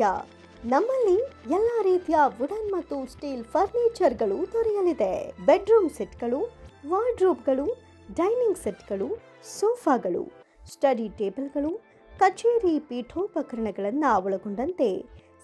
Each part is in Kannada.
ಮಂಡ್ಯ ನಮ್ಮಲ್ಲಿ ಎಲ್ಲಾ ರೀತಿಯ ವುಡನ್ ಮತ್ತು ಸ್ಟೀಲ್ ಫರ್ನಿಚರ್ಗಳು ದೊರೆಯಲಿದೆ. ಬೆಡ್ರೂಮ್ ಸೆಟ್ಗಳು ವಾರ್ಡ್ರೋಬ್ಗಳು ಡೈನಿಂಗ್ ಸೆಟ್ಗಳು ಸೋಫಾಗಳು ಸ್ಟಡಿ ಟೇಬಲ್ಗಳು ಕಚೇರಿ ಪೀಠೋಪಕರಣಗಳನ್ನು ಒಳಗೊಂಡಂತೆ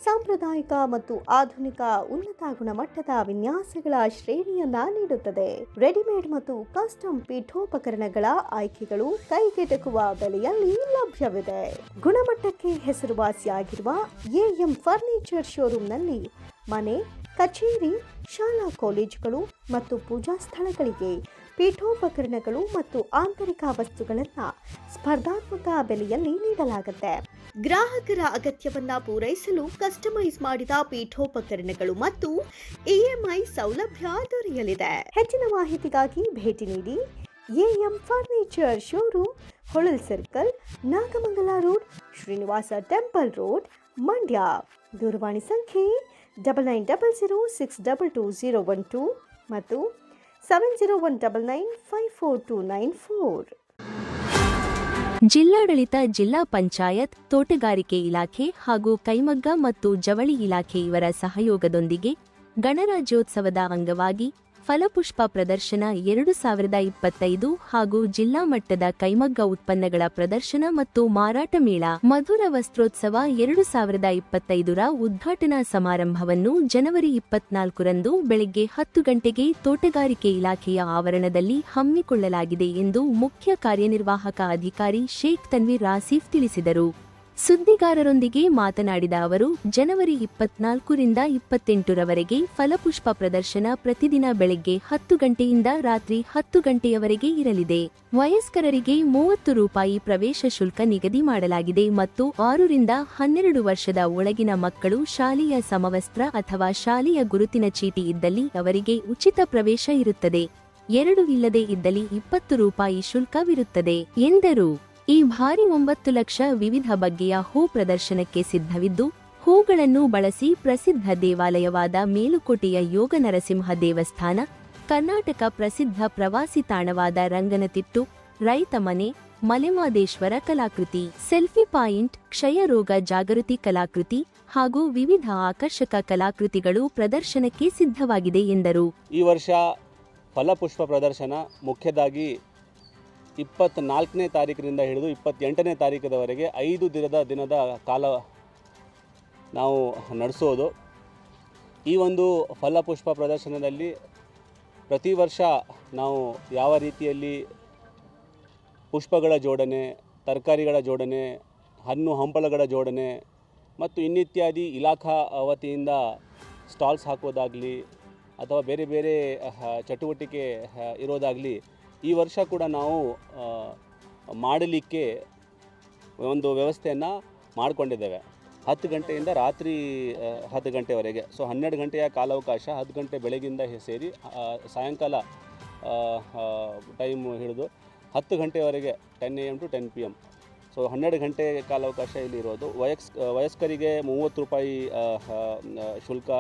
ಸಾಂಪ್ರದಾಯಿಕ ಮತ್ತು ಆಧುನಿಕ ಉನ್ನತ ಗುಣಮಟ್ಟದ ವಿನ್ಯಾಸಗಳ ಶ್ರೇಣಿಯನ್ನ ನೀಡುತ್ತದೆ. ರೆಡಿಮೇಡ್ ಮತ್ತು ಕಸ್ಟಮ್ ಪೀಠೋಪಕರಣಗಳ ಆಯ್ಕೆಗಳು ಕೈಗೆಟಕುವ ಬೆಲೆಯಲ್ಲಿ ಲಭ್ಯವಿದೆ. ಗುಣಮಟ್ಟಕ್ಕೆ ಹೆಸರುವಾಸಿಯಾಗಿರುವ ಎಎಂ ಫರ್ನಿಚರ್ ಶೋರೂಮ್ನಲ್ಲಿ ಮನೆ, ಕಚೇರಿ, ಶಾಲಾ ಕಾಲೇಜುಗಳು ಮತ್ತು ಪೂಜಾ ಸ್ಥಳಗಳಿಗೆ ಪೀಠೋಪಕರಣಗಳು ಮತ್ತು ಆಂತರಿಕ ವಸ್ತುಗಳನ್ನು ಸ್ಪರ್ಧಾತ್ಮಕ ಬೆಲೆಯಲ್ಲಿ ನೀಡಲಾಗುತ್ತೆ. ಗ್ರಾಹಕರ ಅಗತ್ಯವನ್ನ ಪೂರೈಸಲು ಕಸ್ಟಮೈಸ್ ಮಾಡಿದ ಪೀಠೋಪಕರಣಗಳು ಮತ್ತು ಇಎಂಐ ಸೌಲಭ್ಯ ದೊರೆಯಲಿದೆ. ಹೆಚ್ಚಿನ ಮಾಹಿತಿಗಾಗಿ ಭೇಟಿ ನೀಡಿ AM furniture showroom, Holal circle, Nagamangala road, Srinivasa temple road, Mandya. ದೂರವಾಣಿ ಸಂಖ್ಯೆ double nine double zero six double two zero one two ಮತ್ತು seven zero one double nine five four two nine four ಜಿಲ್ಲಾಡಳಿತ, ಜಿಲ್ಲಾ ಪಂಚಾಯತ್, ತೋಟಗಾರಿಕೆ ಇಲಾಖೆ ಹಾಗೂ ಕೈಮಗ್ಗ ಮತ್ತು ಜವಳಿ ಇಲಾಖೆ ಇವರ ಸಹಯೋಗದೊಂದಿಗೆ ಗಣರಾಜ್ಯೋತ್ಸವದ ಅಂಗವಾಗಿ ಫಲಪುಷ್ಪ ಪ್ರದರ್ಶನ ಎರಡು ಸಾವಿರದ ಇಪ್ಪತ್ತೈದು ಹಾಗೂ ಜಿಲ್ಲಾ ಮಟ್ಟದ ಕೈಮಗ್ಗ ಉತ್ಪನ್ನಗಳ ಪ್ರದರ್ಶನ ಮತ್ತು ಮಾರಾಟ ಮೇಳ ಮಧುರ ವಸ್ತ್ರೋತ್ಸವ ಎರಡು ಸಾವಿರದ ಇಪ್ಪತ್ತೈದರ ಉದ್ಘಾಟನಾ ಸಮಾರಂಭವನ್ನು ಜನವರಿ ಇಪ್ಪತ್ನಾಲ್ಕರಂದು ಬೆಳಗ್ಗೆ ಹತ್ತು ಗಂಟೆಗೆ ತೋಟಗಾರಿಕೆ ಇಲಾಖೆಯ ಆವರಣದಲ್ಲಿ ಹಮ್ಮಿಕೊಳ್ಳಲಾಗಿದೆ ಎಂದು ಮುಖ್ಯ ಕಾರ್ಯನಿರ್ವಾಹಕ ಅಧಿಕಾರಿ ಶೇಖ್ ತನ್ವೀರ್ ರಾಸೀಫ್ ತಿಳಿಸಿದರು. ಸುದ್ದಿಗಾರರೊಂದಿಗೆ ಮಾತನಾಡಿದ ಅವರು, ಜನವರಿ ಇಪ್ಪತ್ನಾಲ್ಕರಿಂದ ಇಪ್ಪತ್ತೆಂಟರವರೆಗೆ ಫಲಪುಷ್ಪ ಪ್ರದರ್ಶನ ಪ್ರತಿದಿನ ಬೆಳಗ್ಗೆ ಹತ್ತು ಗಂಟೆಯಿಂದ ರಾತ್ರಿ ಹತ್ತು ಗಂಟೆಯವರೆಗೆ ಇರಲಿದೆ. ವಯಸ್ಕರರಿಗೆ ಮೂವತ್ತು ರೂಪಾಯಿ ಪ್ರವೇಶ ಶುಲ್ಕ ನಿಗದಿ ಮಾಡಲಾಗಿದೆ ಮತ್ತು ಆರರಿಂದ ಹನ್ನೆರಡು ವರ್ಷದ ಒಳಗಿನ ಮಕ್ಕಳು ಶಾಲೆಯ ಸಮವಸ್ತ್ರ ಅಥವಾ ಶಾಲೆಯ ಗುರುತಿನ ಚೀಟಿ ಇದ್ದಲ್ಲಿ ಅವರಿಗೆ ಉಚಿತ ಪ್ರವೇಶ ಇರುತ್ತದೆ. ಎರಡು ಇಲ್ಲದೆ ಇದ್ದಲ್ಲಿ ಇಪ್ಪತ್ತು ರೂಪಾಯಿ ಶುಲ್ಕವಿರುತ್ತದೆ ಎಂದರು. ಈ ಭಾರಿ ಒಂಬತ್ತು ಲಕ್ಷ ವಿವಿಧ ಬಗೆಯ ಹೂ ಪ್ರದರ್ಶನಕ್ಕೆ ಸಿದ್ಧವಿದ್ದು, ಹೂಗಳನ್ನು ಬಳಸಿ ಪ್ರಸಿದ್ಧ ದೇವಾಲಯವಾದ ಮೇಲುಕೋಟೆಯ ಯೋಗ ನರಸಿಂಹ ದೇವಸ್ಥಾನ, ಕರ್ನಾಟಕ ಪ್ರಸಿದ್ಧ ಪ್ರವಾಸಿ ತಾಣವಾದ ರಂಗನತಿಟ್ಟು, ರೈತ ಮನೆ, ಮಲೆಮಾದೇಶ್ವರ ಕಲಾಕೃತಿ, ಸೆಲ್ಫಿ ಪಾಯಿಂಟ್, ಕ್ಷಯರೋಗ ಜಾಗೃತಿ ಕಲಾಕೃತಿ ಹಾಗೂ ವಿವಿಧ ಆಕರ್ಷಕ ಕಲಾಕೃತಿಗಳು ಪ್ರದರ್ಶನಕ್ಕೆ ಸಿದ್ಧವಾಗಿದೆ ಎಂದರು. ಈ ವರ್ಷ ಫಲಪುಷ್ಪ ಪ್ರದರ್ಶನ, ಮುಖ್ಯದಾಗಿ ಇಪ್ಪತ್ತ್ನಾಲ್ಕನೇ ತಾರೀಕಿನಿಂದ ಹಿಡಿದು ಇಪ್ಪತ್ತೆಂಟನೇ ತಾರೀಕದವರೆಗೆ ಐದು ದಿನದ ದಿನದ ಕಾಲ ನಾವು ನಡೆಸೋದು. ಈ ಒಂದು ಫಲಪುಷ್ಪ ಪ್ರದರ್ಶನದಲ್ಲಿ ಪ್ರತಿ ವರ್ಷ ನಾವು ಯಾವ ರೀತಿಯಲ್ಲಿ ಪುಷ್ಪಗಳ ಜೋಡಣೆ, ತರಕಾರಿಗಳ ಜೋಡಣೆ, ಹಣ್ಣು ಹಂಪಲಗಳ ಜೋಡಣೆ ಮತ್ತು ಇನ್ನಿತ್ಯಾದಿ ಇಲಾಖಾ ವತಿಯಿಂದ ಸ್ಟಾಲ್ಸ್ ಹಾಕೋದಾಗಲಿ ಅಥವಾ ಬೇರೆ ಬೇರೆ ಚಟುವಟಿಕೆ ಇರೋದಾಗಲಿ ಈ ವರ್ಷ ಕೂಡ ನಾವು ಮಾಡಲಿಕ್ಕೆ ಒಂದು ವ್ಯವಸ್ಥೆಯನ್ನು ಮಾಡಿಕೊಂಡಿದ್ದೇವೆ. ಹತ್ತು ಗಂಟೆಯಿಂದ ರಾತ್ರಿ ಹತ್ತು ಗಂಟೆವರೆಗೆ. ಸೊ ಹನ್ನೆರಡು ಗಂಟೆಯ ಕಾಲಾವಕಾಶ ಹತ್ತು ಗಂಟೆ ಬೆಳಗಿಂದ ಸೇರಿ ಸಾಯಂಕಾಲ ಟೈಮ್ ಹಿಡಿದು ಹತ್ತು ಗಂಟೆವರೆಗೆ ten A M to ten P M so ಹನ್ನೆರಡು ಗಂಟೆ ಕಾಲಾವಕಾಶ ಇಲ್ಲಿ ಇರೋದು. ವಯಸ್ ವಯಸ್ಕರಿಗೆ ಮೂವತ್ತು ರೂಪಾಯಿ ಶುಲ್ಕ,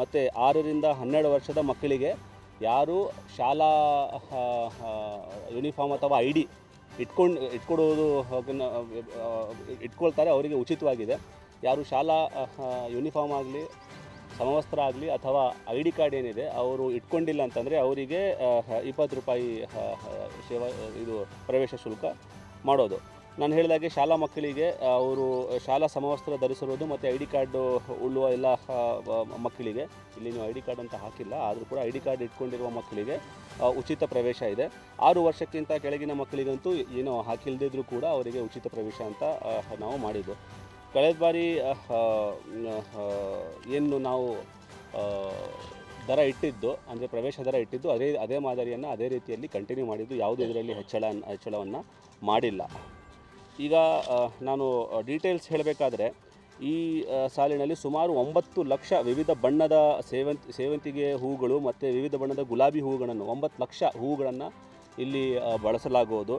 ಮತ್ತು ಆರರಿಂದ ಹನ್ನೆರಡು ವರ್ಷದ ಮಕ್ಕಳಿಗೆ ಯಾರು ಶಾಲಾ ಯೂನಿಫಾರ್ಮ್ ಅಥವಾ ಐ ಡಿ ಇಟ್ಕೊಂಡು, ಇಟ್ಕೊಡೋದು ಇಟ್ಕೊಳ್ತಾರೆ, ಅವರಿಗೆ ಉಚಿತವಾಗಿದೆ. ಯಾರು ಶಾಲಾ ಯೂನಿಫಾರ್ಮ್ ಆಗಲಿ, ಸಮವಸ್ತ್ರ ಆಗಲಿ ಅಥವಾ ಐ ಡಿ ಕಾರ್ಡ್ ಏನಿದೆ, ಅವರು ಇಟ್ಕೊಂಡಿಲ್ಲ ಅಂತಂದರೆ ಅವರಿಗೆ ಇಪ್ಪತ್ತು ರೂಪಾಯಿ ಸೇವಾ, ಇದು ಪ್ರವೇಶ ಶುಲ್ಕ ಮಾಡೋದು. ನಾನು ಹೇಳಿದಾಗೆ ಶಾಲಾ ಮಕ್ಕಳಿಗೆ ಅವರು ಶಾಲಾ ಸಮವಸ್ತ್ರ ಧರಿಸಿರೋದು ಮತ್ತು ಐ ಡಿ ಕಾರ್ಡು ಉಳ್ಳುವ ಎಲ್ಲ ಮಕ್ಕಳಿಗೆ. ಇಲ್ಲಿ ನೀವು ಐ ಡಿ ಕಾರ್ಡ್ ಅಂತ ಹಾಕಿಲ್ಲ, ಆದರೂ ಕೂಡ ಐ ಡಿ ಕಾರ್ಡ್ ಇಟ್ಕೊಂಡಿರುವ ಮಕ್ಕಳಿಗೆ ಉಚಿತ ಪ್ರವೇಶ ಇದೆ. ಆರು ವರ್ಷಕ್ಕಿಂತ ಕೆಳಗಿನ ಮಕ್ಕಳಿಗಂತೂ ಏನೋ ಹಾಕಿಲ್ಲದಿದ್ದರೂ ಕೂಡ ಅವರಿಗೆ ಉಚಿತ ಪ್ರವೇಶ ಅಂತ ನಾವು ಮಾಡಿದ್ದು. ಕಳೆದ ಬಾರಿ ಏನು ನಾವು ದರ ಇಟ್ಟಿದ್ದು, ಅಂದರೆ ಪ್ರವೇಶ ದರ ಇಟ್ಟಿದ್ದು, ಅದೇ ಅದೇ ಮಾದರಿಯನ್ನು ಅದೇ ರೀತಿಯಲ್ಲಿ ಕಂಟಿನ್ಯೂ ಮಾಡಿದ್ದು, ಯಾವುದೇ ಇದರಲ್ಲಿ ಹೆಚ್ಚಳ, ಹೆಚ್ಚಳವನ್ನು ಮಾಡಿಲ್ಲ. ಈಗ ನಾನು ಡೀಟೇಲ್ಸ್ ಹೇಳಬೇಕಾದ್ರೆ, ಈ ಸಾಲಿನಲ್ಲಿ ಸುಮಾರು ಒಂಬತ್ತು ಲಕ್ಷ ವಿವಿಧ ಬಣ್ಣದ ಸೇವಂತಿ, ಸೇವಂತಿಗೆ ಹೂಗಳು ಮತ್ತು ವಿವಿಧ ಬಣ್ಣದ ಗುಲಾಬಿ ಹೂಗಳನ್ನು, ಒಂಬತ್ತು ಲಕ್ಷ ಹೂಗಳನ್ನು ಇಲ್ಲಿ ಬಳಸಲಾಗುವುದು.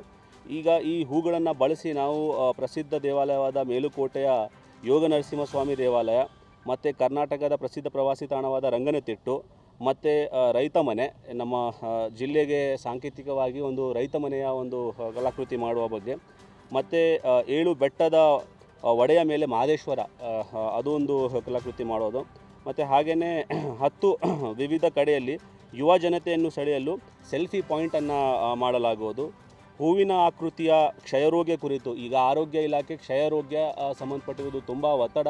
ಈಗ ಈ ಹೂಗಳನ್ನು ಬಳಸಿ ನಾವು ಪ್ರಸಿದ್ಧ ದೇವಾಲಯವಾದ ಮೇಲುಕೋಟೆಯ ಯೋಗ ನರಸಿಂಹಸ್ವಾಮಿ ದೇವಾಲಯ, ಮತ್ತು ಕರ್ನಾಟಕದ ಪ್ರಸಿದ್ಧ ಪ್ರವಾಸಿ ತಾಣವಾದ ರಂಗನತಿಟ್ಟು, ಮತ್ತು ರೈತ ಮನೆ, ನಮ್ಮ ಜಿಲ್ಲೆಗೆ ಸಾಂಕೇತಿಕವಾಗಿ ಒಂದು ರೈತ ಮನೆಯ ಒಂದು ಕಲಾಕೃತಿ ಮಾಡುವ ಬಗ್ಗೆ. ಮತ್ತು ಏಳು ಬೆಟ್ಟದ ಒಡೆಯ ಮೇಲೆ ಮಹದೇಶ್ವರ ಅದು ಒಂದು ಕಲಾಕೃತಿ ಮಾಡೋದು. ಮತ್ತು ಹಾಗೆಯೇ ಹತ್ತು ವಿವಿಧ ಕಡೆಯಲ್ಲಿ ಯುವ ಜನತೆಯನ್ನು ಸೆಳೆಯಲು ಸೆಲ್ಫಿ ಪಾಯಿಂಟನ್ನು ಮಾಡಲಾಗುವುದು. ಹೂವಿನ ಆಕೃತಿಯ ಕ್ಷಯರೋಗ್ಯ ಕುರಿತು, ಈಗ ಆರೋಗ್ಯ ಇಲಾಖೆ ಕ್ಷಯರೋಗ್ಯ ಸಂಬಂಧಪಟ್ಟಿರುವುದು ತುಂಬ ಒತ್ತಡ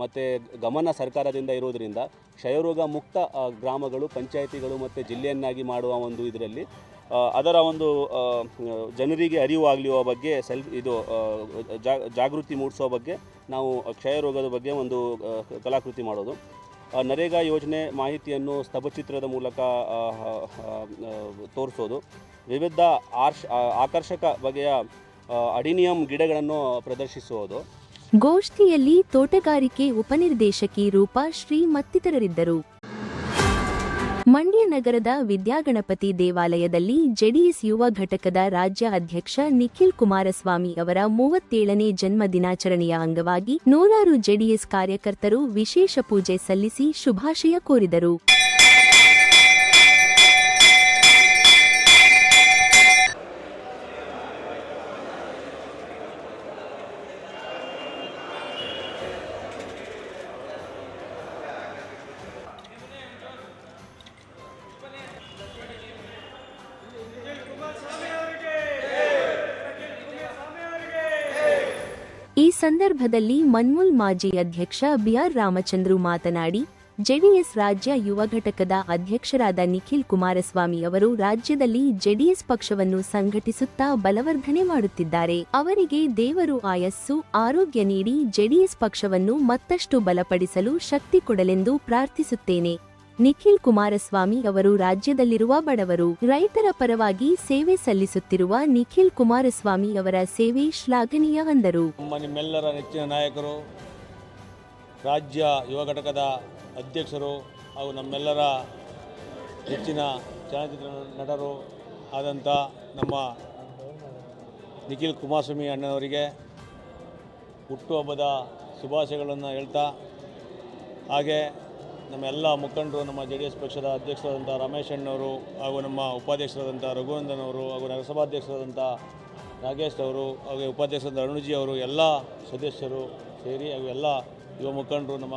ಮತ್ತು ಗಮನ ಸರ್ಕಾರದಿಂದ ಇರೋದರಿಂದ ಕ್ಷಯರೋಗ ಮುಕ್ತ ಗ್ರಾಮಗಳು, ಪಂಚಾಯಿತಿಗಳು ಮತ್ತು ಜಿಲ್ಲೆಯನ್ನಾಗಿ ಮಾಡುವ ಒಂದು ಇದರಲ್ಲಿ ಅದರ ಒಂದು ಜನರಿಗೆ ಅರಿವು ಆಗಲಿರುವ ಬಗ್ಗೆ, ಸೆಲ್, ಇದು ಜಾಗೃತಿ ಮೂಡಿಸೋ ಬಗ್ಗೆ ನಾವು ಕ್ಷಯರೋಗದ ಬಗ್ಗೆ ಒಂದು ಕಲಾಕೃತಿ ಮಾಡೋದು. ನರೇಗಾ ಯೋಜನೆ ಮಾಹಿತಿಯನ್ನು ಸ್ತಭಚಿತ್ರದ ಮೂಲಕ ತೋರಿಸೋದು. ವಿವಿಧ ಆರ್ಷ್ ಆಕರ್ಷಕ ಬಗೆಯ ಅಡಿನಿಯಂ ಗಿಡಗಳನ್ನು ಪ್ರದರ್ಶಿಸುವುದು ಗೋಷ್ಠಿಯಲ್ಲಿ ತೋಟಗಾರಿಕೆ ಉಪನಿರ್ದೇಶಕಿ ರೂಪಾ ಶ್ರೀ ಮತ್ತಿತರರಿದ್ದರು. ಮಂಡ್ಯ ನಗರದ ವಿದ್ಯಾಗಣಪತಿ ದೇವಾಲಯದಲ್ಲಿ ಜೆಡಿಎಸ್ ಯುವ ಘಟಕದ ರಾಜ್ಯ ಅಧ್ಯಕ್ಷ ನಿಖಿಲ್ ಕುಮಾರಸ್ವಾಮಿ ಅವರ ಮೂವತ್ತೇಳನೇ ಜನ್ಮ ದಿನಾಚರಣೆಯ ಅಂಗವಾಗಿ ನೂರಾರು ಜೆಡಿಎಸ್ ಕಾರ್ಯಕರ್ತರು ವಿಶೇಷ ಪೂಜೆ ಸಲ್ಲಿಸಿ ಶುಭಾಶಯ ಕೋರಿದರು. ಸಂದರ್ಭದಲ್ಲಿ ಮನ್ಮುಲ್ ಮಾಜಿ ಅಧ್ಯಕ್ಷ ಬಿಆರ್ ರಾಮಚಂದ್ರು ಮಾತನಾಡಿ, ಜೆಡಿಎಸ್ ರಾಜ್ಯ ಯುವ ಘಟಕದ ಅಧ್ಯಕ್ಷರಾದ ನಿಖಿಲ್ ಕುಮಾರಸ್ವಾಮಿ ಅವರು ರಾಜ್ಯದಲ್ಲಿ ಜೆಡಿಎಸ್ ಪಕ್ಷವನ್ನು ಸಂಘಟಿಸುತ್ತಾ ಬಲವರ್ಧನೆ ಮಾಡುತ್ತಿದ್ದಾರೆ. ಅವರಿಗೆ ದೇವರು ಆಯಸ್ಸು, ಆರೋಗ್ಯ ನೀಡಿ ಜೆಡಿಎಸ್ ಪಕ್ಷವನ್ನು ಮತ್ತಷ್ಟು ಬಲಪಡಿಸಲು ಶಕ್ತಿ ಕೊಡಲೆಂದು ಪ್ರಾರ್ಥಿಸುತ್ತೇನೆ. ನಿಖಿಲ್ ಕುಮಾರಸ್ವಾಮಿ ಅವರು ರಾಜ್ಯದಲ್ಲಿರುವ ಬಡವರು. ರೈತರ ಪರವಾಗಿ ಸೇವೆ ಸಲ್ಲಿಸುತ್ತಿರುವ ನಿಖಿಲ್ ಕುಮಾರಸ್ವಾಮಿ ಅವರ ಸೇವೆ ಶ್ಲಾಘನೀಯ ಎಂದರು ನಮ್ಮ ನಿಮ್ಮೆಲ್ಲರ ನಾಯಕರು, ರಾಜ್ಯ ಯುವ ಘಟಕದ ಅಧ್ಯಕ್ಷರು ಹಾಗೂ ನಮ್ಮೆಲ್ಲರ ನೆಚ್ಚಿನ ಚಲನಚಿತ್ರ ನಟರು ಆದಂಥ ನಮ್ಮ ನಿಖಿಲ್ ಕುಮಾರಸ್ವಾಮಿ ಅಣ್ಣನವರಿಗೆ ಹುಟ್ಟುಹಬ್ಬದ ಶುಭಾಶಯಗಳನ್ನು ಹೇಳ್ತಾ, ಹಾಗೆ ನಮ್ಮ ಎಲ್ಲ ಮುಖಂಡರು, ನಮ್ಮ ಜೆ ಡಿ ಎಸ್ ಪಕ್ಷದ ಅಧ್ಯಕ್ಷರಾದಂಥ ರಮೇಶ್ ಅಣ್ಣವರು ಹಾಗೂ ನಮ್ಮ ಉಪಾಧ್ಯಕ್ಷರಾದಂಥ ರಘುನಂದನ್ ಅವರು ಹಾಗೂ ನಗರಸಭಾಧ್ಯಕ್ಷರಾದಂಥ ನಾಗೇಶ್ ಅವರು ಹಾಗೆ ಉಪಾಧ್ಯಕ್ಷರಾದ ಅರುಣಜಿ ಅವರು, ಎಲ್ಲ ಸದಸ್ಯರು ಸೇರಿ ಹಾಗೂ ಎಲ್ಲ ಯುವ ಮುಖಂಡರು, ನಮ್ಮ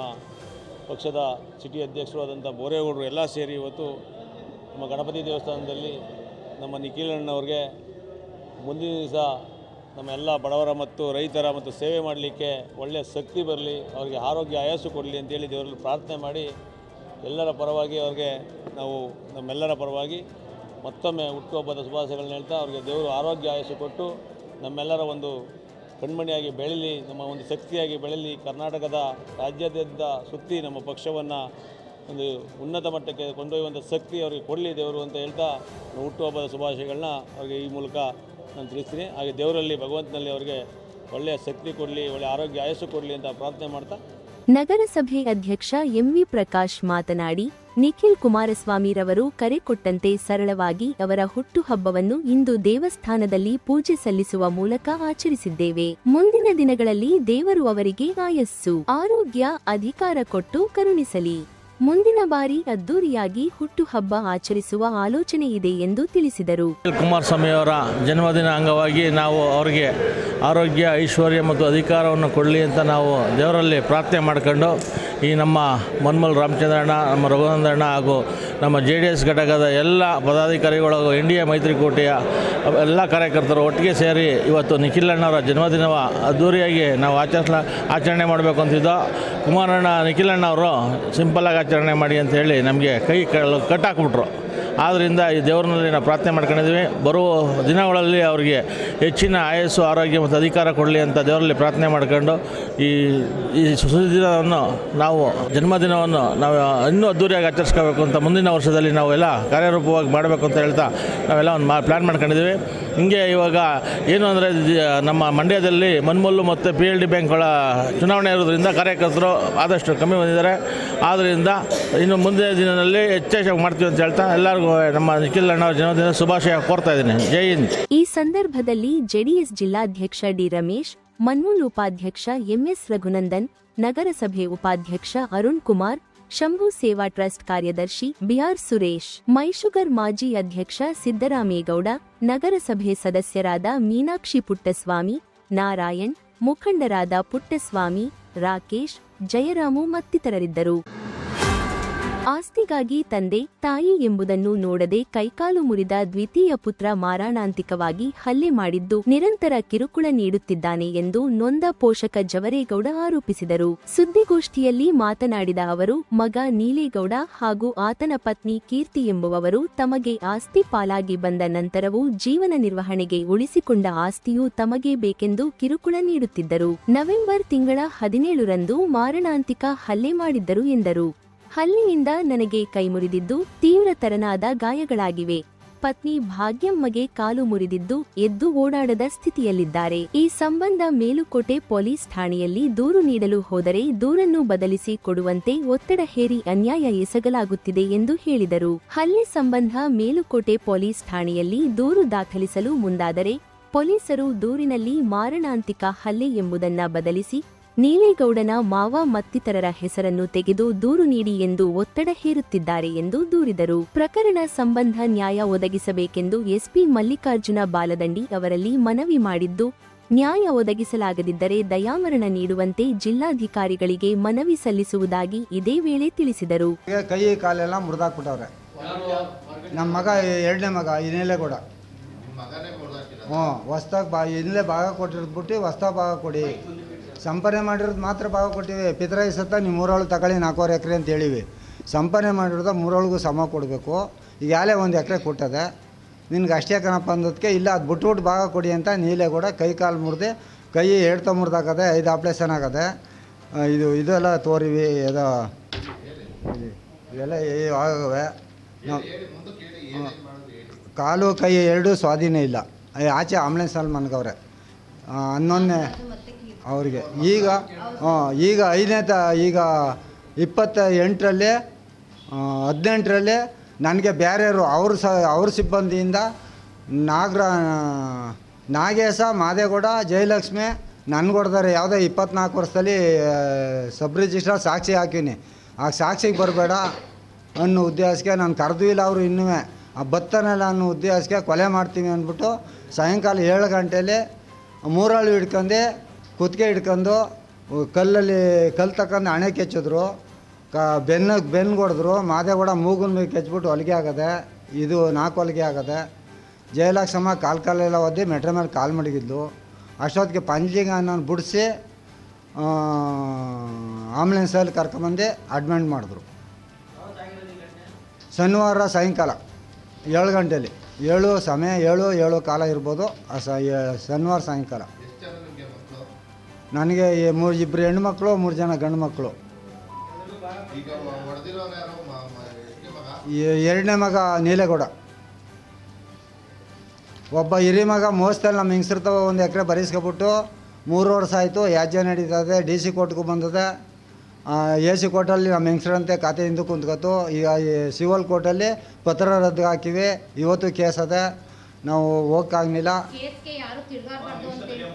ಪಕ್ಷದ ಸಿಟಿ ಅಧ್ಯಕ್ಷರು ಆದಂಥ ಬೋರೇಗೌಡರು ಎಲ್ಲ ಸೇರಿ ಇವತ್ತು ನಮ್ಮ ಗಣಪತಿ ದೇವಸ್ಥಾನದಲ್ಲಿ ನಮ್ಮ ನಿಖಿಲ್ ಅಣ್ಣವ್ರಿಗೆ ಮುಂದಿನ ದಿವಸ ನಮ್ಮ ಎಲ್ಲ ಬಡವರ ಮತ್ತು ರೈತರ ಮತ್ತು ಸೇವೆ ಮಾಡಲಿಕ್ಕೆ ಒಳ್ಳೆಯ ಶಕ್ತಿ ಬರಲಿ, ಅವರಿಗೆ ಆರೋಗ್ಯ ಆಯಾಸು ಕೊಡಲಿ ಅಂತೇಳಿ ದೇವರಲ್ಲಿ ಪ್ರಾರ್ಥನೆ ಮಾಡಿ ಎಲ್ಲರ ಪರವಾಗಿ ಅವ್ರಿಗೆ ನಾವು ನಮ್ಮೆಲ್ಲರ ಪರವಾಗಿ ಮತ್ತೊಮ್ಮೆ ಹುಟ್ಟುಹಬ್ಬದ ಶುಭಾಶಯಗಳನ್ನ ಹೇಳ್ತಾ ಅವ್ರಿಗೆ ದೇವರು ಆರೋಗ್ಯ ಆಯಸ್ಸು ಕೊಟ್ಟು ನಮ್ಮೆಲ್ಲರ ಒಂದು ಕಣ್ಮಣಿಯಾಗಿ ಬೆಳೀಲಿ, ನಮ್ಮ ಒಂದು ಶಕ್ತಿಯಾಗಿ ಬೆಳೀಲಿ, ಕರ್ನಾಟಕದ ರಾಜ್ಯಾದ್ಯಂತ ಸುತ್ತಿ ನಮ್ಮ ಪಕ್ಷವನ್ನು ಒಂದು ಉನ್ನತ ಮಟ್ಟಕ್ಕೆ ಕೊಂಡೊಯ್ಯುವಂಥ ಶಕ್ತಿ ಅವರಿಗೆ ಕೊಡಲಿ ದೇವರು ಅಂತ ಹೇಳ್ತಾ ಹುಟ್ಟುಹಬ್ಬದ ಶುಭಾಶಯಗಳನ್ನ ಅವರಿಗೆ ಈ ಮೂಲಕ ನಾನು ತಿಳಿಸ್ತೀನಿ. ಹಾಗೆ ದೇವರಲ್ಲಿ ಭಗವಂತನಲ್ಲಿ ಅವರಿಗೆ ಒಳ್ಳೆಯ ಶಕ್ತಿ ಕೊಡಲಿ, ಒಳ್ಳೆಯ ಆರೋಗ್ಯ, ಆಯಸ್ಸು ಕೊಡಲಿ ಅಂತ ಪ್ರಾರ್ಥನೆ ಮಾಡ್ತಾ. ನಗರಸಭೆ ಅಧ್ಯಕ್ಷ ಎಂವಿ ಪ್ರಕಾಶ್ ಮಾತನಾಡಿ, ನಿಖಿಲ್ ಕುಮಾರಸ್ವಾಮಿರವರು ಕರೆ ಕೊಟ್ಟಂತೆ ಸರಳವಾಗಿ ಅವರ ಹುಟ್ಟುಹಬ್ಬವನ್ನು ಇಂದು ದೇವಸ್ಥಾನದಲ್ಲಿ ಪೂಜೆ ಸಲ್ಲಿಸುವ ಮೂಲಕ ಆಚರಿಸಿದ್ದೇವೆ. ಮುಂದಿನ ದಿನಗಳಲ್ಲಿ ದೇವರು ಅವರಿಗೆ ಆಯಸ್ಸು, ಆರೋಗ್ಯ, ಅಧಿಕಾರ ಕೊಟ್ಟು ಕರುಣಿಸಲಿ. ಮುಂದಿನ ಬಾರಿ ಅದ್ದೂರಿಯಾಗಿ ಹುಟ್ಟುಹಬ್ಬ ಆಚರಿಸುವ ಆಲೋಚನೆ ಇದೆ ಎಂದು ತಿಳಿಸಿದರು. ನಿಖಿಲ್ ಕುಮಾರಸ್ವಾಮಿ ಅವರ ಜನ್ಮದಿನ ಅಂಗವಾಗಿ ನಾವು ಅವರಿಗೆ ಆರೋಗ್ಯ, ಐಶ್ವರ್ಯ ಮತ್ತು ಅಧಿಕಾರವನ್ನು ಕೊಡಲಿ ಅಂತ ನಾವು ದೇವರಲ್ಲಿ ಪ್ರಾರ್ಥನೆ ಮಾಡ್ಕೊಂಡು ಈ ನಮ್ಮ ಮನ್ಮಲ್ ರಾಮಚಂದ್ರಣ್ಣ, ನಮ್ಮ ರಘುನಂದಣ್ಣ ಹಾಗೂ ನಮ್ಮ ಜೆ ಡಿ ಎಸ್ ಘಟಕದ ಎಲ್ಲ ಪದಾಧಿಕಾರಿಗಳು ಎನ್ ಡಿ ಎ ಮೈತ್ರಿಕೂಟಿಯ ಎಲ್ಲ ಕಾರ್ಯಕರ್ತರು ಒಟ್ಟಿಗೆ ಸೇರಿ ಇವತ್ತು ನಿಖಿಲಣ್ಣವರ ಜನ್ಮದಿನವ ಅದ್ದೂರಿಯಾಗಿ ನಾವು ಆಚರಿಸ ಆಚರಣೆ ಮಾಡಬೇಕು ಅಂತಿದ್ದೋ, ಕುಮಾರಣ್ಣ ನಿಖಿಲಣ್ಣ ಅವರು ಸಿಂಪಲ್ಲಾಗಿ ಆಚರಣೆ ಮಾಡಿ ಅಂತ ಹೇಳಿ ನಮಗೆ ಕೈ ಕಟ್ಟಾಕ್ಬಿಟ್ರು. ಆದ್ದರಿಂದ ಈ ದೇವರಲ್ಲಿ ನಾವು ಪ್ರಾರ್ಥನೆ ಮಾಡ್ಕೊಂಡಿದ್ದೀವಿ. ಬರುವ ದಿನಗಳಲ್ಲಿ ಅವರಿಗೆ ಹೆಚ್ಚಿನ ಆಯಸ್ಸು, ಆರೋಗ್ಯ ಮತ್ತು ಅಧಿಕಾರ ಕೊಡಲಿ ಅಂತ ದೇವರಲ್ಲಿ ಪ್ರಾರ್ಥನೆ ಮಾಡ್ಕೊಂಡು ಈ ಈ ಸುದಿನವನ್ನು ನಾವು, ಜನ್ಮದಿನವನ್ನು ನಾವು ಇನ್ನೂ ಅದ್ದೂರಿಯಾಗಿ ಆಚರಿಸ್ಕೋಬೇಕು ಅಂತ ಮುಂದಿನ ವರ್ಷದಲ್ಲಿ ನಾವೆಲ್ಲ ಕಾರ್ಯರೂಪವಾಗಿ ಮಾಡಬೇಕು ಅಂತ ಹೇಳ್ತಾ ನಾವೆಲ್ಲ ಒಂದು ಮಾ ಪ್ಲ್ಯಾನ್ ಮಾಡ್ಕೊಂಡಿದ್ದೀವಿ. ಹಿಂಗೆ ಇವಾಗ ಏನು ಅಂದರೆ ನಮ್ಮ ಮಂಡ್ಯದಲ್ಲಿ ಮನ್ಮಲ್ಲು ಮತ್ತು ಪಿ ಎಲ್ ಡಿ ಬ್ಯಾಂಕ್ಗಳ ಚುನಾವಣೆ ಇರೋದ್ರಿಂದ ಕಾರ್ಯಕರ್ತರು ಆದಷ್ಟು ಕಮ್ಮಿ ಬಂದಿದ್ದಾರೆ. ಆದ್ದರಿಂದ ಇನ್ನು ಮುಂದಿನ ದಿನದಲ್ಲಿ ಹೆಚ್ಚೆಚ್ಚಾಗಿ ಮಾಡ್ತೀವಿ ಅಂತ ಹೇಳ್ತಾ ಎಲ್ಲರಿಗೂ ನಮ್ಮ ನಿಖಿಲ್ ಶುಭಾಶಯ ಕೋರ್ತಾ ಇದ್ದೀನಿ. ಜೈ ಈ ಸಂದರ್ಭದಲ್ಲಿ ಜೆಡಿಎಸ್ ಜಿಲ್ಲಾಧ್ಯಕ್ಷ ಡಿ ರಮೇಶ್ ಮನ್ಮೂಲ್ ಉಪಾಧ್ಯಕ್ಷ ಎಂಎಸ್ ರಘುನಂದನ್, ನಗರಸಭೆ ಉಪಾಧ್ಯಕ್ಷ ಅರುಣ್ ಕುಮಾರ್, ಶಂಭು ಸೇವಾ ಟ್ರಸ್ಟ್ ಕಾರ್ಯದರ್ಶಿ ಬಿಆರ್ ಸುರೇಶ್, ಮೈಶುಗರ್ ಮಾಜಿ ಅಧ್ಯಕ್ಷ ಸಿದ್ದರಾಮೇಗೌಡ, ನಗರಸಭೆ ಸದಸ್ಯರಾದ ಮೀನಾಕ್ಷಿ ಪುಟ್ಟಸ್ವಾಮಿ, ನಾರಾಯಣ್, ಮುಖಂಡರಾದ ಪುಟ್ಟಸ್ವಾಮಿ, ರಾಕೇಶ್, ಜಯರಾಮು ಮತ್ತಿತರರಿದ್ದರು. ಆಸ್ತಿಗಾಗಿ ತಂದೆ, ತಾಯಿ ಎಂಬುದನ್ನು ನೋಡದೆ ಕೈಕಾಲು ಮುರಿದ ದ್ವಿತೀಯ ಪುತ್ರ ಮಾರಣಾಂತಿಕವಾಗಿ ಹಲ್ಲೆ ಮಾಡಿದ್ದು ನಿರಂತರ ಕಿರುಕುಳ ನೀಡುತ್ತಿದ್ದಾನೆ ಎಂದು ನೊಂದ ಪೋಷಕ ಜವರೇಗೌಡ ಆರೋಪಿಸಿದರು. ಸುದ್ದಿಗೋಷ್ಠಿಯಲ್ಲಿ ಮಾತನಾಡಿದ ಅವರು, ಮಗ ನೀಲೇಗೌಡ ಹಾಗೂ ಆತನ ಪತ್ನಿ ಕೀರ್ತಿ ಎಂಬುವವರು ತಮಗೆ ಆಸ್ತಿ ಪಾಲಾಗಿ ಬಂದ ನಂತರವೂ ಜೀವನ ನಿರ್ವಹಣೆಗೆ ಉಳಿಸಿಕೊಂಡ ಆಸ್ತಿಯು ತಮಗೆ ಬೇಕೆಂದು ಕಿರುಕುಳ ನೀಡುತ್ತಿದ್ದರು. ನವೆಂಬರ್ ತಿಂಗಳ ಹದಿನೇಳರಂದು ಮಾರಣಾಂತಿಕ ಹಲ್ಲೆ ಮಾಡಿದ್ದರು ಎಂದರು. ಹಲ್ಲೆಯಿಂದ ನನಗೆ ಕೈ ಕೈಮುರಿದಿದ್ದು ತೀವ್ರತರನಾದ ಗಾಯಗಳಾಗಿವೆ. ಪತ್ನಿ ಭಾಗ್ಯಮ್ಮಗೆ ಕಾಲು ಮುರಿದಿದ್ದು ಎದ್ದು ಓಡಾಡದ ಸ್ಥಿತಿಯಲ್ಲಿದ್ದಾರೆ. ಈ ಸಂಬಂಧ ಮೇಲುಕೋಟೆ ಪೊಲೀಸ್ ಠಾಣೆಯಲ್ಲಿ ದೂರು ನೀಡಲು ಹೋದರೆ ದೂರನ್ನು ಬದಲಿಸಿ ಕೊಡುವಂತೆ ಒತ್ತಡ ಹೇರಿ ಅನ್ಯಾಯ ಎಸಗಲಾಗುತ್ತಿದೆ ಎಂದು ಹೇಳಿದರು. ಹಲ್ಲೆ ಸಂಬಂಧ ಮೇಲುಕೋಟೆ ಪೊಲೀಸ್ ಠಾಣೆಯಲ್ಲಿ ದೂರು ದಾಖಲಿಸಲು ಮುಂದಾದರೆ ಪೊಲೀಸರು ದೂರಿನಲ್ಲಿ ಮಾರಣಾಂತಿಕ ಹಲ್ಲೆ ಎಂಬುದನ್ನ ಬದಲಿಸಿ ನೀಲೇಗೌಡನ ಮಾವ ಮತ್ತಿತರರ ಹೆಸರನ್ನು ತೆಗೆದು ದೂರು ನೀಡಿ ಎಂದು ಒತ್ತಡ ಹೇರುತ್ತಿದ್ದಾರೆ ಎಂದು ದೂರಿದರು. ಪ್ರಕರಣ ಸಂಬಂಧ ನ್ಯಾಯ ಒದಗಿಸಬೇಕೆಂದು ಎಸ್ಪಿ ಮಲ್ಲಿಕಾರ್ಜುನ ಬಾಲದಂಡಿ ಅವರಲ್ಲಿ ಮನವಿ ಮಾಡಿದ್ದು ನ್ಯಾಯ ಒದಗಿಸಲಾಗದಿದ್ದರೆ ದಯಾಮರಣ ನೀಡುವಂತೆ ಜಿಲ್ಲಾಧಿಕಾರಿಗಳಿಗೆ ಮನವಿ ಸಲ್ಲಿಸುವುದಾಗಿ ಇದೇ ವೇಳೆ ತಿಳಿಸಿದರು. ಕೈ ಕಾಲೆಲ್ಲ ಮುರಿದಾಕ್ಬಿಟ್ಟವ್ರೆ. ನಮ್ಮ ಮಗ ಎರಡನೇ ಮಗ ಇನ್ನೇಲೇಗೌಡ ಹ್ಞೂ ಹೊಸ್ದಾಗಿ ಬಾ ಇನ್ನಲೇ ಭಾಗ ಕೊಟ್ಟಿರ್ಬಿಟ್ಟು ಹೊಸ್ದಾಗಿ ಭಾಗ ಕೊಡಿ. ಸಂಪಾದನೆ ಮಾಡಿರೋದು ಮಾತ್ರ ಭಾಗ ಕೊಟ್ಟಿವೆ. ಪಿತರಾಯಿ ಸತ್ತ ನೀವು ಮೂರೊಳು ತಗೊಳ್ಳಿ ನಾಲ್ಕೂವರೆ ಎಕರೆ ಅಂತ ಹೇಳಿವಿ. ಸಂಪಾದನೆ ಮಾಡಿರೋದು ಮೂರೊಳಗೂ ಸಮ ಕೊಡಬೇಕು. ಈಗ ಯಾಲೇ ಒಂದು ಎಕರೆ ಕೊಟ್ಟದೆ, ನಿನ್ಗೆ ಅಷ್ಟೇ ಕಣಪ್ಪ ಅಂದದಕ್ಕೆ ಇಲ್ಲ, ಅದು ಬಿಟ್ಬಿಟ್ಟು ಭಾಗ ಕೊಡಿ ಅಂತ ನೀಲೇ ಕೂಡ ಕೈ ಕಾಲು ಮುರಿದು, ಕೈ ಹೇಳ್ತಾ ಮುರಿದಾಕದೆ, ಐದು ಆಪ್ರೇಷನ್ ಆಗದೆ ಇದು, ಇದೆಲ್ಲ ತೋರಿವಿ ಇದು- ಇವೆಲ್ಲ ಆಗವೆ. ಕಾಲು, ಕೈ ಎರಡೂ ಸ್ವಾಧೀನ ಇಲ್ಲ. ಆಚೆ ಆಂಬ್ಲೆನ್ಸಲ್ಲಿ ಮನ್ಗವ್ರೆ. ಹನ್ನೊಂದನೇ ಅವ್ರಿಗೆ. ಈಗ ಈಗ ಐದನೇ ತ, ಈಗ ಇಪ್ಪತ್ತ ಎಂಟರಲ್ಲಿ ಹದಿನೆಂಟರಲ್ಲಿ ನನಗೆ ಬೇರೆಯವರು ಅವ್ರ ಸ, ಅವ್ರ ಸಿಬ್ಬಂದಿಯಿಂದ ನಾಗರ, ನಾಗೇಶ, ಮಾದೇಗೌಡ, ಜಯಲಕ್ಷ್ಮಿ ನನ್ಗೆ ಹೊಡೆದಾರೆ ಯಾವುದೋ ಇಪ್ಪತ್ನಾಲ್ಕು ವರ್ಷದಲ್ಲಿ ಸಬ್ ರಿಜಿಸ್ಟ್ರಾರ್ ಸಾಕ್ಷಿ ಹಾಕಿನಿ ಆ ಸಾಕ್ಷಿಗೆ ಬರಬೇಡ ಅನ್ನೋ ಉದ್ದೇಶಕ್ಕೆ ನಾನು ಕರೆದೂ ಇಲ್ಲ ಅವರು ಇನ್ನೂ. ಆ ಭತ್ತನೆಲ್ಲ ಅನ್ನೋ ಉದ್ದೇಶಕ್ಕೆ ಕೊಲೆ ಮಾಡ್ತೀವಿ ಅಂದ್ಬಿಟ್ಟು ಸಾಯಂಕಾಲ ಏಳು ಗಂಟೆಯಲ್ಲಿ ಮೂರಾಳು ಹಿಡ್ಕೊಂಡು ಕುತ್ತಿಗೆ ಹಿಡ್ಕೊಂಡು ಕಲ್ಲಲ್ಲಿ ಕಲ್ಲು ತಕ್ಕಂಡು ಹಣೆ ಕೆಚ್ಚಿದ್ರು. ಕ ಬೆನ್ನಗೆ ಬೆನ್ನು ಹೊಡೆದ್ರು. ಮಾದೇಗೌಡ ಮೂಗಿನ ಮೇಲೆ ಕೆಚ್ಬಿಟ್ಟು ಹೊಲಿಗೆ ಆಗದೆ, ಇದು ನಾಲ್ಕು ಹೊಲಿಗೆ ಆಗದೆ ಜಯಲಕ್ಷ್ಮ ಕಾಲು ಕಾಲೆಲ್ಲ ಒದ್ದಿ ಮೆಟ್ರ ಮೇಲೆ ಕಾಲು ಮಡಗಿದ್ಲು. ಅಷ್ಟೊತ್ತಿಗೆ ಪಂಜಿಗೆ ನಾನು ಬಿಡಿಸಿ ಆಂಬುಲೆನ್ಸಲ್ಲಿ ಕರ್ಕೊಂಬಂದು ಅಡ್ಮಿಂಟ್ ಮಾಡಿದ್ರು. ಶನಿವಾರ ಸಾಯಂಕಾಲ ಏಳು ಗಂಟೆಯಲ್ಲಿ ಏಳು ಸಮಯ, ಏಳು ಏಳು ಕಾಲ ಇರ್ಬೋದು. ಆ ಶನಿವಾರ ಸಾಯಂಕಾಲ. ನನಗೆ ಈ ಮೂರು ಇಬ್ಬರು ಹೆಣ್ಮಕ್ಳು ಮೂರು ಜನ ಗಂಡು ಮಕ್ಕಳು. ಎರಡನೇ ಮಗ ನೀಲೇಗೌಡ. ಒಬ್ಬ ಹಿರಿ ಮಗ ಮೋಸ್ತಲ್ಲಿ ನಮ್ಮ ಹೆಂಗಸ್ರತವ ಒಂದು ಎಕರೆ ಬರೀಸ್ಕೊಬಿಟ್ಟು ಮೂರು ವರ್ಷ ಆಯಿತು ಯಾಜ್ಯ ನಡೀತದೆ ಡಿ ಸಿ ಕೋರ್ಟ್ಗೂ ಬಂದದೆ. ಎ ಸಿ ಕೋರ್ಟಲ್ಲಿ ನಮ್ಮ ಹೆಂಗಸ್ರಂತೆ ಹಿಂದೂ ಕುಂತ್ಕೊತು. ಈಗ ಈ ಸಿವಲ್ ಕೋರ್ಟಲ್ಲಿ ಪತ್ರ ರದ್ದು ಹಾಕಿವಿ ಇವತ್ತು ಕೇಸ್ ಅದೆ. ನಾವು ಹೋಗಕ್ಕಾಗಲಿಲ್ಲ ಕೇಸ್ಗೆ ಯಾರು ತಿರ್ಗಾಡ್ಬಾರ್ದು ಅಂತ ಹೇಳಿ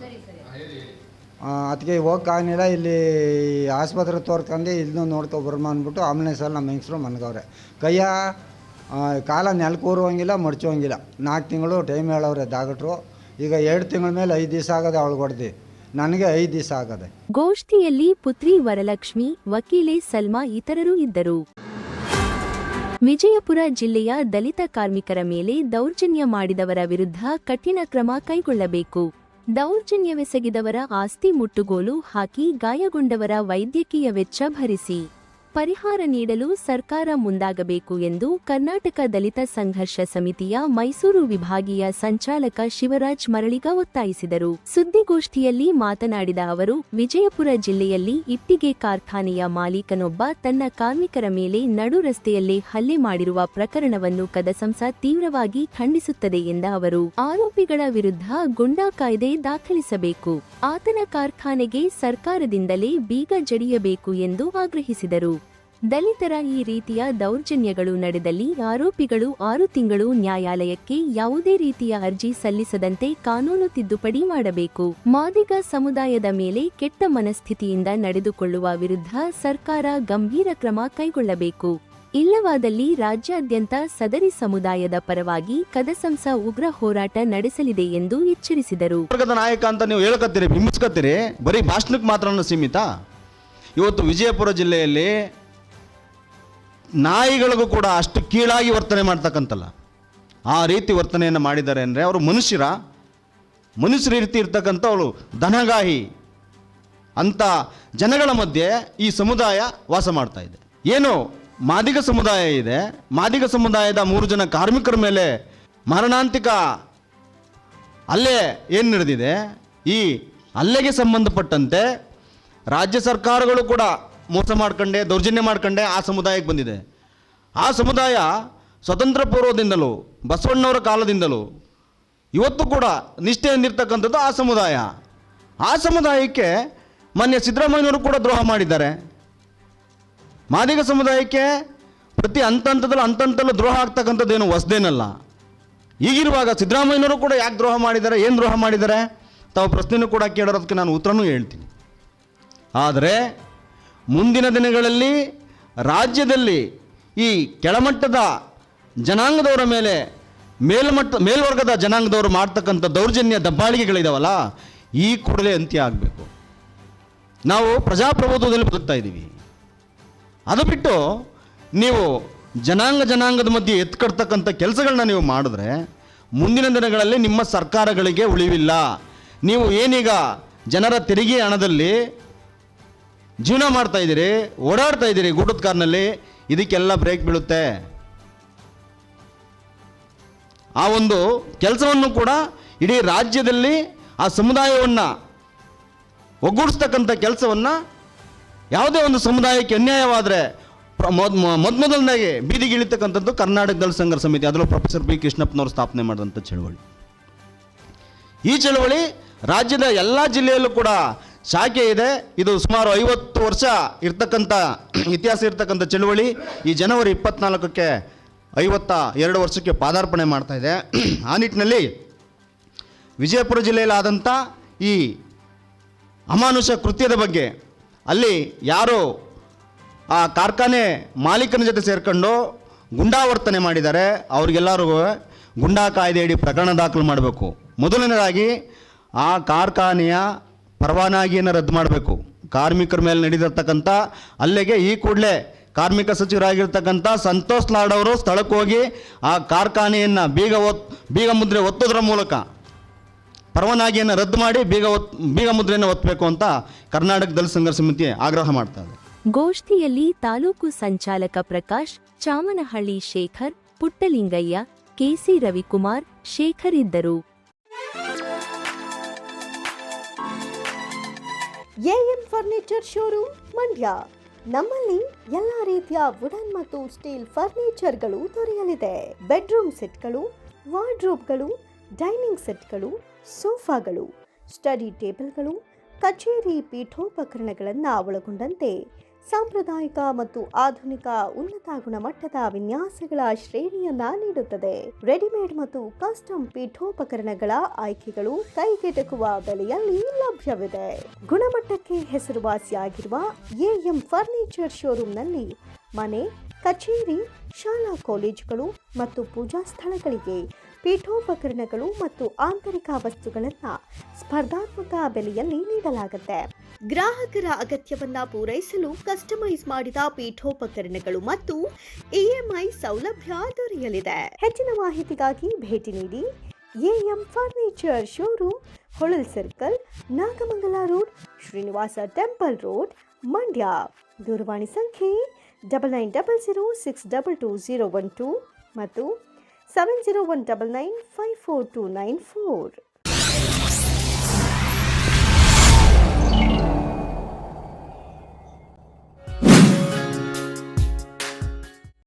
ಸರಿ ಸರಿ ಅದಕ್ಕೆ ಹೋಗಕ್ಕಾಗಲಿಲ್ಲ ಇಲ್ಲಿ ಆಸ್ಪತ್ರೆ ತೋರ್ಕೊಂಡು ಇಲ್ಲೂ ನೋಡ್ಕೊ ಬರ್ಮ ಅಂದ್ಬಿಟ್ಟು ಆಂಬುಲೆನ್ಸಲ್ಲಿ ನಮ್ಮ ಹೆಂಗಸ್ರು ಮನ್ಗವ್ರೆ. ಕೈಯ ಕಾಲ ನೆಲಕೂರುವಂಗಿಲ್ಲ ಮಡ್ಚೋಂಗಿಲ್ಲ ನಾಲ್ಕು ತಿಂಗಳು ಟೈಮ್ ಹೇಳವ್ರೆ ಡಾಕ್ಟ್ರು ಈಗ ಎರಡು ತಿಂಗಳ ಮೇಲೆ ಐದು ದಿವಸ ಆಗದೆ ಅವಳು ಹೊಡೆದು. ನನಗೆ ಐದು ದಿವಸ ಆಗದೆ. ಗೋಷ್ಠಿಯಲ್ಲಿ ಪುತ್ರಿ ವರಲಕ್ಷ್ಮಿ, ವಕೀಲೆ ಸಲ್ಮಾ ಇತರರು ಇದ್ದರು. ವಿಜಯಪುರ ಜಿಲ್ಲೆಯ ದಲಿತ ಕಾರ್ಮಿಕರ ಮೇಲೆ ದೌರ್ಜನ್ಯ ಮಾಡಿದವರ ವಿರುದ್ಧ ಕಠಿಣ ಕ್ರಮ ಕೈಗೊಳ್ಳಬೇಕು. ದೌರ್ಜನ್ಯವೆಸಗಿದವರ ಆಸ್ತಿ ಮುಟ್ಟುಗೋಲು ಹಾಕಿ ಗಾಯಗೊಂಡವರ ವೈದ್ಯಕೀಯ ವೆಚ್ಚ ಭರಿಸಿ. ಪರಿಹಾರ ನೀಡಲು ಸರ್ಕಾರ ಮುಂದಾಗಬೇಕು ಎಂದು ಕರ್ನಾಟಕ ದಲಿತ ಸಂಘರ್ಷ ಸಮಿತಿಯ ಮೈಸೂರು ವಿಭಾಗೀಯ ಸಂಚಾಲಕ ಶಿವರಾಜ್ ಮರಳಿಗ ಒತ್ತಾಯಿಸಿದರು. ಸುದ್ದಿಗೋಷ್ಠಿಯಲ್ಲಿ ಮಾತನಾಡಿದ ಅವರು, ವಿಜಯಪುರ ಜಿಲ್ಲೆಯಲ್ಲಿ ಇಟ್ಟಿಗೆ ಕಾರ್ಖಾನೆಯ ಮಾಲೀಕನೊಬ್ಬ ತನ್ನ ಕಾರ್ಮಿಕರ ಮೇಲೆ ನಡು ರಸ್ತೆಯಲ್ಲೇ ಹಲ್ಲೆ ಮಾಡಿರುವ ಪ್ರಕರಣವನ್ನು ಕದಸಂಸ ತೀವ್ರವಾಗಿ ಖಂಡಿಸುತ್ತದೆ ಎಂದ ಅವರು, ಆರೋಪಿಗಳ ವಿರುದ್ಧ ಗುಂಡಾ ಕಾಯ್ದೆ ದಾಖಲಿಸಬೇಕು. ಆತನ ಕಾರ್ಖಾನೆಗೆ ಸರ್ಕಾರದಿಂದಲೇ ಬೀಗ ಜಡಿಯಬೇಕು ಎಂದು ಆಗ್ರಹಿಸಿದರು. ದಲಿತರ ಈ ರೀತಿಯ ದೌರ್ಜನ್ಯಗಳು ನಡೆದಲ್ಲಿ ಆರೋಪಿಗಳು ಆರು ತಿಂಗಳು ನ್ಯಾಯಾಲಯಕ್ಕೆ ಯಾವುದೇ ರೀತಿಯ ಅರ್ಜಿ ಸಲ್ಲಿಸದಂತೆ ಕಾನೂನು ತಿದ್ದುಪಡಿ ಮಾಡಬೇಕು. ಮಾದಿಗ ಸಮುದಾಯದ ಮೇಲೆ ಕೆಟ್ಟ ಮನಸ್ಥಿತಿಯಿಂದ ನಡೆದುಕೊಳ್ಳುವ ವಿರುದ್ಧ ಸರ್ಕಾರ ಗಂಭೀರ ಕ್ರಮ ಕೈಗೊಳ್ಳಬೇಕು. ಇಲ್ಲವಾದಲ್ಲಿ ರಾಜ್ಯಾದ್ಯಂತ ಸದರಿ ಸಮುದಾಯದ ಪರವಾಗಿ ಕದಸಂಸ ಉಗ್ರ ಹೋರಾಟ ನಡೆಸಲಿದೆ ಎಂದು ಎಚ್ಚರಿಸಿದರು. ನಾಯಕ ಅಂತ ನೀವು ಹೇಳ್ಕತ್ತೀರಿ, ಬಿಂಬಿಸ್ಕತ್ತೀರಿ, ಬರೀ ಭಾಷಣಕ್ಕೆ ಮಾತ್ರ ಸೀಮಿತ? ಇವತ್ತು ವಿಜಯಪುರ ಜಿಲ್ಲೆಯಲ್ಲಿ ನಾಯಿಗಳಿಗೂ ಕೂಡ ಅಷ್ಟು ಕೀಳಾಗಿ ವರ್ತನೆ ಮಾಡ್ತಕ್ಕಂಥಲ್ಲ ಆ ರೀತಿ ವರ್ತನೆಯನ್ನು ಮಾಡಿದ್ದಾರೆ ಅಂದರೆ ಅವರು ಮನುಷ್ಯರ ಮನುಷ್ಯರ ರೀತಿ ಇರ್ತಕ್ಕಂಥವಳು ದನಗಾಹಿ ಅಂಥ ಜನಗಳ ಮಧ್ಯೆ ಈ ಸಮುದಾಯ ವಾಸ ಮಾಡ್ತಾ ಇದೆ. ಏನು? ಮಾದಿಗ ಸಮುದಾಯ ಇದೆ. ಮಾದಿಗ ಸಮುದಾಯದ ಮೂರು ಜನ ಕಾರ್ಮಿಕರ ಮೇಲೆ ಮರಣಾಂತಿಕ ಅಲ್ಲೇ ಏನು ನಡೆದಿದೆ? ಈ ಅಲ್ಲೆಗೆ ಸಂಬಂಧಪಟ್ಟಂತೆ ರಾಜ್ಯ ಸರ್ಕಾರಗಳು ಕೂಡ ಮೋಸ ಮಾಡ್ಕೊಂಡೆ, ದೌರ್ಜನ್ಯ ಮಾಡ್ಕೊಂಡೆ ಆ ಸಮುದಾಯಕ್ಕೆ ಬಂದಿದೆ. ಆ ಸಮುದಾಯ ಸ್ವತಂತ್ರ ಪೂರ್ವದಿಂದಲೂ, ಬಸವಣ್ಣವರ ಕಾಲದಿಂದಲೂ ಇವತ್ತು ಕೂಡ ನಿಷ್ಠೆಯಿಂದಿರ್ತಕ್ಕಂಥದ್ದು ಆ ಸಮುದಾಯ. ಆ ಸಮುದಾಯಕ್ಕೆ ಮಾನ್ಯ ಸಿದ್ದರಾಮಯ್ಯನವರು ಕೂಡ ದ್ರೋಹ ಮಾಡಿದ್ದಾರೆ. ಮಾದಿಗ ಸಮುದಾಯಕ್ಕೆ ಪ್ರತಿ ಹಂತ ಹಂತದಲ್ಲೂ ಹಂತ ಹಂತದಲ್ಲೂ ದ್ರೋಹ ಆಗ್ತಕ್ಕಂಥದ್ದೇನು ಹೊಸದೇನಲ್ಲ. ಈಗಿರುವಾಗ ಸಿದ್ದರಾಮಯ್ಯನವರು ಕೂಡ ಯಾಕೆ ದ್ರೋಹ ಮಾಡಿದ್ದಾರೆ, ಏನು ದ್ರೋಹ ಮಾಡಿದ್ದಾರೆ, ತಾವು ಪ್ರಶ್ನೆಯೂ ಕೂಡ ಕೇಳೋದಕ್ಕೆ ನಾನು ಉತ್ತರನೂ ಹೇಳ್ತೀನಿ. ಆದರೆ ಮುಂದಿನ ದಿನಗಳಲ್ಲಿ ರಾಜ್ಯದಲ್ಲಿ ಈ ಕೆಳಮಟ್ಟದ ಜನಾಂಗದವರ ಮೇಲೆ ಮೇಲ್ಮಟ್ಟ, ಮೇಲ್ವರ್ಗದ ಜನಾಂಗದವರು ಮಾಡ್ತಕ್ಕಂಥ ದೌರ್ಜನ್ಯ ದಬ್ಬಾಳಿಕೆಗಳಿದಾವಲ್ಲ, ಈ ಕೂಡಲೇ ಅಂತ್ಯ ಆಗಬೇಕು. ನಾವು ಪ್ರಜಾಪ್ರಭುತ್ವದಲ್ಲಿ ಬದುಕ್ತಾ ಇದ್ದೀವಿ. ಅದು ಬಿಟ್ಟು ನೀವು ಜನಾಂಗ ಜನಾಂಗದ ಮಧ್ಯೆ ಎತ್ಕಡ್ತಕ್ಕಂಥ ಕೆಲಸಗಳನ್ನ ನೀವು ಮಾಡಿದ್ರೆ ಮುಂದಿನ ದಿನಗಳಲ್ಲಿ ನಿಮ್ಮ ಸರ್ಕಾರಗಳಿಗೆ ಉಳಿವಿಲ್ಲ. ನೀವು ಏನೀಗ ಜನರ ತೆರಿಗೆ ಹಣದಲ್ಲಿ ಜೀವನ ಮಾಡ್ತಾ ಇದ್ದೀರಿ, ಓಡಾಡ್ತಾ ಇದ್ದೀರಿ ಗುಡ್ಡದ ಕಾರ್ನಲ್ಲಿ, ಇದಕ್ಕೆಲ್ಲ ಬ್ರೇಕ್ ಬೀಳುತ್ತೆ. ಆ ಒಂದು ಕೆಲಸವನ್ನು ಕೂಡ ಇಡೀ ರಾಜ್ಯದಲ್ಲಿ ಆ ಸಮುದಾಯವನ್ನು ಒಗ್ಗೂಡಿಸ್ತಕ್ಕಂಥ ಕೆಲಸವನ್ನು ಯಾವುದೇ ಒಂದು ಸಮುದಾಯಕ್ಕೆ ಅನ್ಯಾಯವಾದರೆ ಮೊದಮೊದಲನಾಗಿ ಬೀದಿಗೆ ಇಳಿತಕ್ಕಂಥದ್ದು ಕರ್ನಾಟಕ ದಳ ಸಂಘರ್ಷ ಸಮಿತಿ. ಅದರಲ್ಲೂ ಪ್ರೊಫೆಸರ್ ಬಿ ಕೃಷ್ಣಪ್ಪನವರು ಸ್ಥಾಪನೆ ಮಾಡಿದಂಥ ಚಳವಳಿ. ಈ ಚಳವಳಿ ರಾಜ್ಯದ ಎಲ್ಲ ಜಿಲ್ಲೆಯಲ್ಲೂ ಕೂಡ ಶಾಖೆ ಇದೆ. ಇದು ಸುಮಾರು ಐವತ್ತು ವರ್ಷ ಇರ್ತಕ್ಕಂಥ ಇತಿಹಾಸ ಇರ್ತಕ್ಕಂಥ ಚಳುವಳಿ. ಈ ಜನವರಿ ಇಪ್ಪತ್ನಾಲ್ಕಕ್ಕೆ ಐವತ್ತ ಎರಡು ವರ್ಷಕ್ಕೆ ಪಾದಾರ್ಪಣೆ ಮಾಡ್ತಾ ಇದೆ. ಆ ನಿಟ್ಟಿನಲ್ಲಿ ವಿಜಯಪುರ ಜಿಲ್ಲೆಯಲ್ಲಿ ಆದಂಥ ಈ ಅಮಾನುಷ ಕೃತ್ಯದ ಬಗ್ಗೆ ಅಲ್ಲಿ ಯಾರು ಆ ಕಾರ್ಖಾನೆ ಮಾಲೀಕನ ಜೊತೆ ಸೇರ್ಕೊಂಡು ಗುಂಡಾವರ್ತನೆ ಮಾಡಿದ್ದಾರೆ. ಅವ್ರಿಗೆಲ್ಲರಿಗೂ ಗುಂಡಾ ಕಾಯ್ದೆಯಡಿ ಪ್ರಕರಣ ದಾಖಲು ಮಾಡಬೇಕು. ಮೊದಲನೇದಾಗಿ ಆ ಕಾರ್ಖಾನೆಯ ಪರವಾನಗಿಯನ್ನು ರದ್ದು ಮಾಡಬೇಕು. ಕಾರ್ಮಿಕರ ಮೇಲೆ ನಡೆದಿರ್ತಕ್ಕಂಥ ಅಲ್ಲಿಗೆ ಈ ಕೂಡಲೇ ಕಾರ್ಮಿಕ ಸಚಿವರಾಗಿರ್ತಕ್ಕಂಥ ಸಂತೋಷ್ ಲಾಡ್ ಅವರು ಸ್ಥಳಕ್ಕೆ ಹೋಗಿ ಆ ಕಾರ್ಖಾನೆಯನ್ನು ಬೀಗ ಒತ್, ಬೀಗ ಮುದ್ರೆ ಒತ್ತೋದ್ರ ಮೂಲಕ ಪರವಾನಗಿಯನ್ನು ರದ್ದು ಮಾಡಿ ಬೀಗ ಒತ್, ಬೀಗ ಮುದ್ರೆಯನ್ನು ಒತ್ತಬೇಕು ಅಂತ ಕರ್ನಾಟಕ ದಲಿತ ಸಂಘರ್ಷ ಸಮಿತಿ ಆಗ್ರಹ ಮಾಡ್ತಾ ಇದೆ. ಗೋಷ್ಠಿಯಲ್ಲಿ ತಾಲೂಕು ಸಂಚಾಲಕ ಪ್ರಕಾಶ್, ಚಾಮನಹಳ್ಳಿ ಶೇಖರ್, ಪುಟ್ಟಲಿಂಗಯ್ಯ ಕೆಸಿ ರವಿಕುಮಾರ್ ಶೇಖರ್ ಇದ್ದರು. AM furniture showroom, Mandya. ನಮ್ಮಲ್ಲಿ ಎಲ್ಲ ರೀತಿಯ ವುಡನ್ ಮತ್ತು ಸ್ಟೀಲ್ ಫರ್ನಿಚರ್ಗಳು ದೊರೆಯಲಿದೆ. ಬೆಡ್ರೂಮ್ ಸೆಟ್ಗಳು, ವಾರ್ಡ್ರೋಬ್ಗಳು, ಡೈನಿಂಗ್ ಸೆಟ್ಗಳು, ಸೋಫಾಗಳು, ಸ್ಟಡಿ ಟೇಬಲ್ಗಳು, ಕಚೇರಿ ಪೀಠೋಪಕರಣಗಳನ್ನು ಒಳಗೊಂಡಂತೆ ಸಾಂಪ್ರದಾಯಿಕ ಮತ್ತು ಆಧುನಿಕ ಉನ್ನತ ಗುಣಮಟ್ಟದ ವಿನ್ಯಾಸಗಳ ಶ್ರೇಣಿಯನ್ನ ನೀಡುತ್ತದೆ. ರೆಡಿಮೇಡ್ ಮತ್ತು ಕಸ್ಟಮ್ ಪೀಠೋಪಕರಣಗಳ ಆಯ್ಕೆಗಳು ಕೈಗೆಟಕುವ ಬೆಲೆಯಲ್ಲಿ ಲಭ್ಯವಿದೆ. ಗುಣಮಟ್ಟಕ್ಕೆ ಹೆಸರುವಾಸಿಯಾಗಿರುವ ಎಎಂ ಫರ್ನಿಚರ್ ಶೋರೂಮ್ನಲ್ಲಿ ಮನೆ, ಕಚೇರಿ, ಶಾಲಾ ಕಾಲೇಜುಗಳು ಮತ್ತು ಪೂಜಾ ಸ್ಥಳಗಳಿಗೆ ಪೀಠೋಪಕರಣಗಳು ಮತ್ತು ಆಂತರಿಕ ವಸ್ತುಗಳನ್ನು ಸ್ಪರ್ಧಾತ್ಮಕ ಬೆಲೆಯಲ್ಲಿ ನೀಡಲಾಗುತ್ತೆ. ಗ್ರಾಹಕರ ಅಗತ್ಯವನ್ನು ಪೂರೈಸಲು ಕಸ್ಟಮೈಸ್ ಮಾಡಿದ ಪೀಠೋಪಕರಣಗಳು ಮತ್ತು ಇಎಂಐ ಸೌಲಭ್ಯ ದೊರೆಯಲಿದೆ. ಹೆಚ್ಚಿನ ಮಾಹಿತಿಗಾಗಿ ಭೇಟಿ ನೀಡಿ AM furniture showroom Holal circle Nagamangala road Srinivasa temple road Mandya. ದೂರವಾಣಿ ಸಂಖ್ಯೆ double nine double zero six double two zero one two ಮತ್ತು Seven zero one double nine five four two nine four.